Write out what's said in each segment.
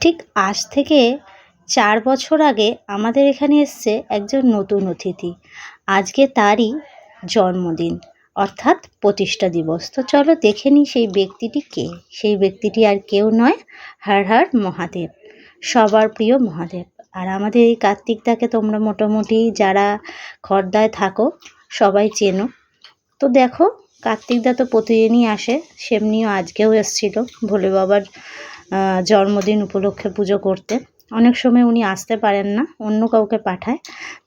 ঠিক আজ থেকে চার বছর আগে আমাদের এখানে এসছে একজন নতুন অতিথি। আজকে তারই জন্মদিন, অর্থাৎ প্রতিষ্ঠা দিবস। তো চলো দেখে নিই সেই ব্যক্তিটি কে? সেই ব্যক্তিটি আর কেউ নয়, হর হর মহাদেব, সবার প্রিয় মহাদেব। আর আমাদের এই কার্তিকদাকে তোমরা মোটামুটি যারা খর্দায় থাকো, সবাই চেনো। তো দেখো, কার্তিকদা তো প্রতিদিনই আসে, সেমনিও আজকেও এসছিল। ভোলে বাবার জন্মদিন উপলক্ষে পুজো করতে। অনেক সময় উনি আসতে পারেন না, অন্য কাউকে পাঠায়।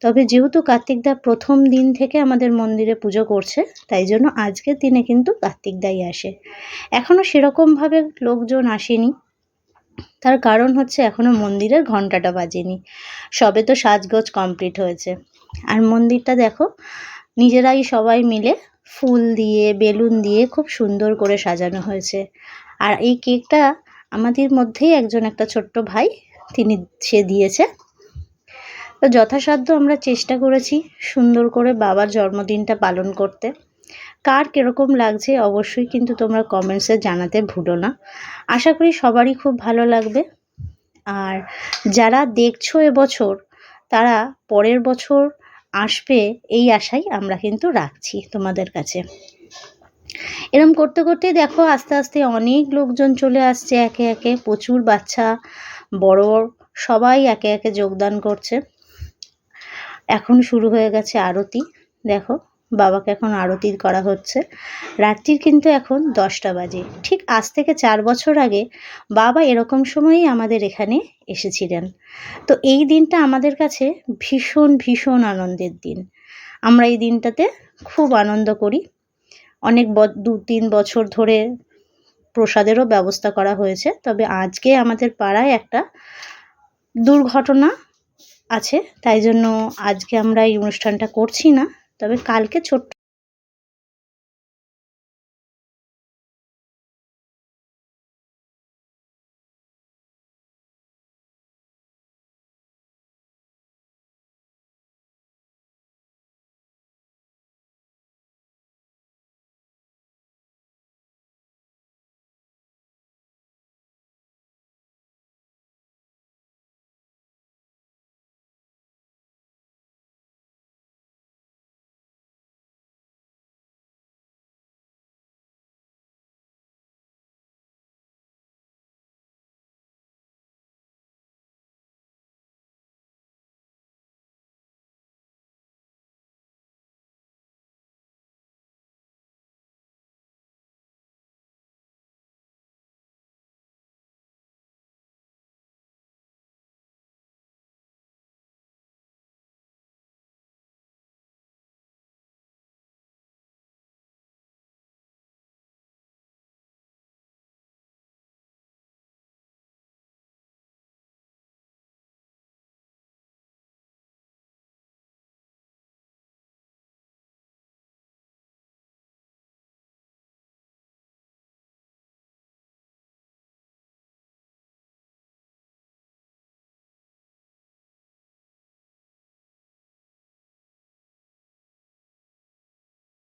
তবে যেহেতু কার্তিকদা প্রথম দিন থেকে আমাদের মন্দিরে পুজো করছে, তাই জন্য আজকের দিনে কিন্তু কার্তিকদাই আসে। এখনও সেরকমভাবে লোকজন আসেনি। তার কারণ হচ্ছে এখনও মন্দিরের ঘন্টাটা বাজেনি। সবে তো সাজগোজ কমপ্লিট হয়েছে। আর মন্দিরটা দেখো, নিজেরাই সবাই মিলে ফুল দিয়ে, বেলুন দিয়ে খুব সুন্দর করে সাজানো হয়েছে। আর এই কেকটা আমাদের মধ্যেই একজন একটা ছোট্ট ভাই, তিনি সে দিয়েছে। তো যথাসাধ্য আমরা চেষ্টা করেছি সুন্দর করে বাবার জন্মদিনটা পালন করতে। কার কীরকম লাগছে অবশ্যই কিন্তু তোমরা কমেন্টসে জানাতে ভুলো না। আশা করি সবারই খুব ভালো লাগবে। আর যারা দেখছ এবছর তারা পরের বছর আসবে এই আশাই আমরা কিন্তু রাখছি তোমাদের কাছে। এরম করতে করতে দেখো আস্তে আস্তে অনেক লোকজন চলে আসছে একে একে, প্রচুর বাচ্চা, বড় সবাই একে একে যোগদান করছে। এখন শুরু হয়ে গেছে আরতি, দেখো বাবাকে এখন আরতি করা হচ্ছে। রাত্রির কিন্তু এখন দশটা বাজে, ঠিক আজ থেকে চার বছর আগে বাবা এরকম সময়ই আমাদের এখানে এসেছিলেন। তো এই দিনটা আমাদের কাছে ভীষণ ভীষণ আনন্দের দিন। আমরা এই দিনটাতে খুব আনন্দ করি। অনেক দু, তিন বছর ধরে প্রসাদেরও ব্যবস্থা করা হয়েছে। তবে আজকে আমাদের পাড়ায় একটা দুর্ঘটনা আছে, তাই জন্য আজকে আমরা এই অনুষ্ঠানটা করছি না। তবে কালকে ছোট্ট